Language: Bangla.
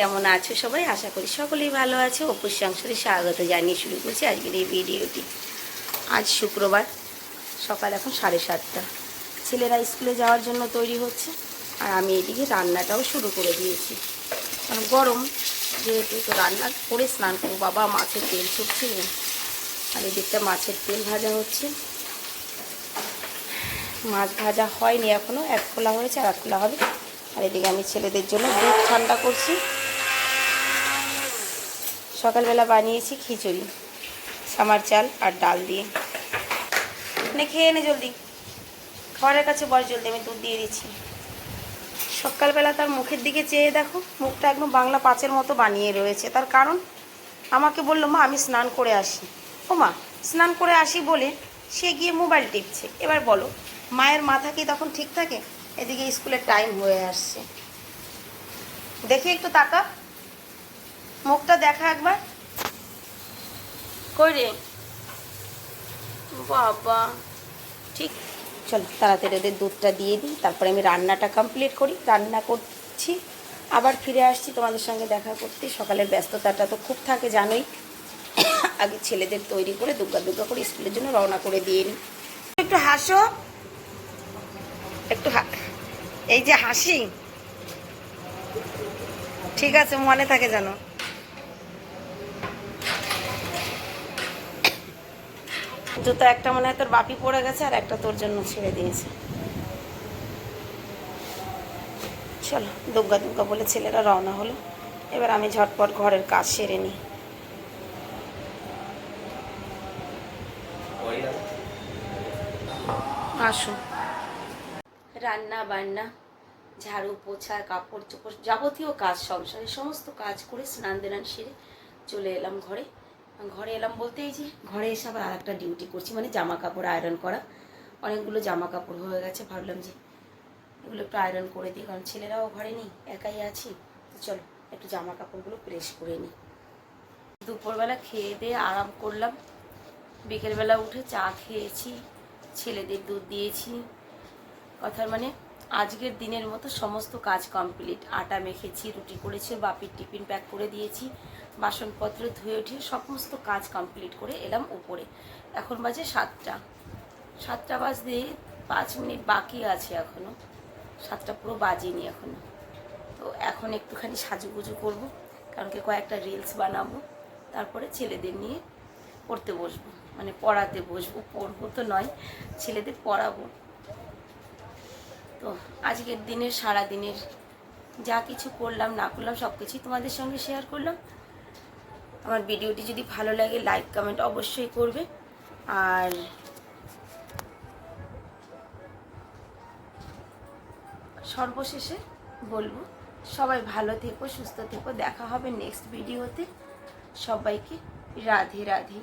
কেমন আছো সবাই? আশা করি সকলেই ভালো আছে। অপুর সংসারে স্বাগত জানিয়ে শুরু করছি আজকের এই ভিডিওটি। আজ শুক্রবার, সকাল এখন সাড়ে সাতটা। ছেলেরা স্কুলে যাওয়ার জন্য তৈরি হচ্ছে আর আমি এদিকে রান্নাটাও শুরু করে দিয়েছি। কারণ গরম, যেহেতু তো রান্না করে স্নান করব, বাবা মাছের তেল ছুটছে আর এদিকটা মাছের তেল ভাজা হচ্ছে। মাছ ভাজা হয়নি এখনও এক খোলা হয়েছে আর এক খোলা হবে। আর এদিকে আমি ছেলেদের জন্য দুধ ঠান্ডা করছি। সকালবেলা বানিয়েছি খিচুড়ি, সামার চাল আর ডাল দিয়ে। নে খেয়ে নে জলদি। খাবারের কাছে বল জলদি, আমি দুধ দিয়ে দিচ্ছি। সকালবেলা তার মুখের দিকে চেয়ে দেখো, মুখটা একদম বাংলা পাঁচের মতো বানিয়ে রয়েছে। তার কারণ, আমাকে বলল, মা, আমি স্নান করে আসি। ও মা, স্নান করে আসি বলে সে গিয়ে মোবাইল টিপছে। এবার বলো, মায়ের মাথা কি তখন ঠিক থাকে? এদিকে স্কুলের টাইম হয়ে আসছে। দেখি একটু তাকা মুখটা দেখা একবার। কই রে? বাবা। ঠিক। চলো তাড়াতাড়ি ওদের দুধটা দিয়ে দিই তারপরে আমি রান্নাটা কমপ্লিট করি রান্না করছি। আবার ফিরে আসছি তোমাদের সঙ্গে দেখা করতে। সকালের ব্যস্ততাটা তো খুব থাকে জানোই। আগে ছেলেদের তৈরি করে দুর্গা দুর্গা করে স্কুলের জন্য রওনা করে দিয়ে নিই। একটু হাসো। একটু এই যে হাসি। ঠিক আছে মনে থাকে জানো জুতো একটা মনে হয় তোর বাপি পড়ে গেছে আর একটা তোর জন্য ছেড়ে দিয়েছে। চলো, দুর্গা দুর্গা বলে ছেলেরা রওনা হলো। এবার আমি ঝটপট ঘরের কাজ সেরে নিই। আসুন। রান্না বান্না, ঝাড়ু পোছা, কাপড় চোপড় যাবতীয় কাজ সংসারে সমস্ত কাজ করে স্নান দেনান সেরে চলে এলাম ঘরে। ঘরে এলাম বলতে এই যে ঘরে এসে আবার আর একটা ডিউটি করছি মানে জামা কাপড় আয়রন করা। অনেকগুলো জামা কাপড় হয়ে গেছে, ভাবলাম যে এগুলো একটু আয়রন করে দিই, কারণ ছেলেরাও ঘরে নেই, একাই আছি। তো চলো, একটু জামা কাপড়গুলো প্রেস করে নিই। দুপুরবেলা খেয়ে দিয়ে আরাম করলাম। বিকেলবেলা উঠে চা খেয়েছি, ছেলেদের দুধ দিয়েছি। কথার মানে আজকের দিনের মতো সমস্ত কাজ কমপ্লিট আটা মেখেছি, রুটি করেছি, বাপির টিফিন প্যাক করে দিয়েছি। বাসনপত্র ধুয়ে উঠিয়ে সমস্ত কাজ কমপ্লিট করে এলাম উপরে। এখন বাজে সাতটা। সাতটা বাজতে পাঁচ মিনিট বাকি আছে এখনও সাতটা পুরো বাজেনি এখনও তো এখন একটুখানি সাজুগুজু করব, কারণ কি কয়েকটা রিলস বানাবো, তারপরে ছেলেদের নিয়ে পড়তে বসবো। মানে পড়াতে বসবো। পড়ব তো নয়, ছেলেদের পড়াবো। তো আজকের দিনের সারা দিনের যা কিছু করলাম, না করলাম সব কিছুই তোমাদের সঙ্গে শেয়ার করলাম। আমার ভিডিওটি যদি ভালো লাগে লাইক কমেন্ট অবশ্যই করবে। আর সর্বশেষে বলব, সবাই ভালো থেকো, সুস্থ থেকো। দেখা হবে নেক্সট ভিডিওতে সবাইকে রাধে রাধে।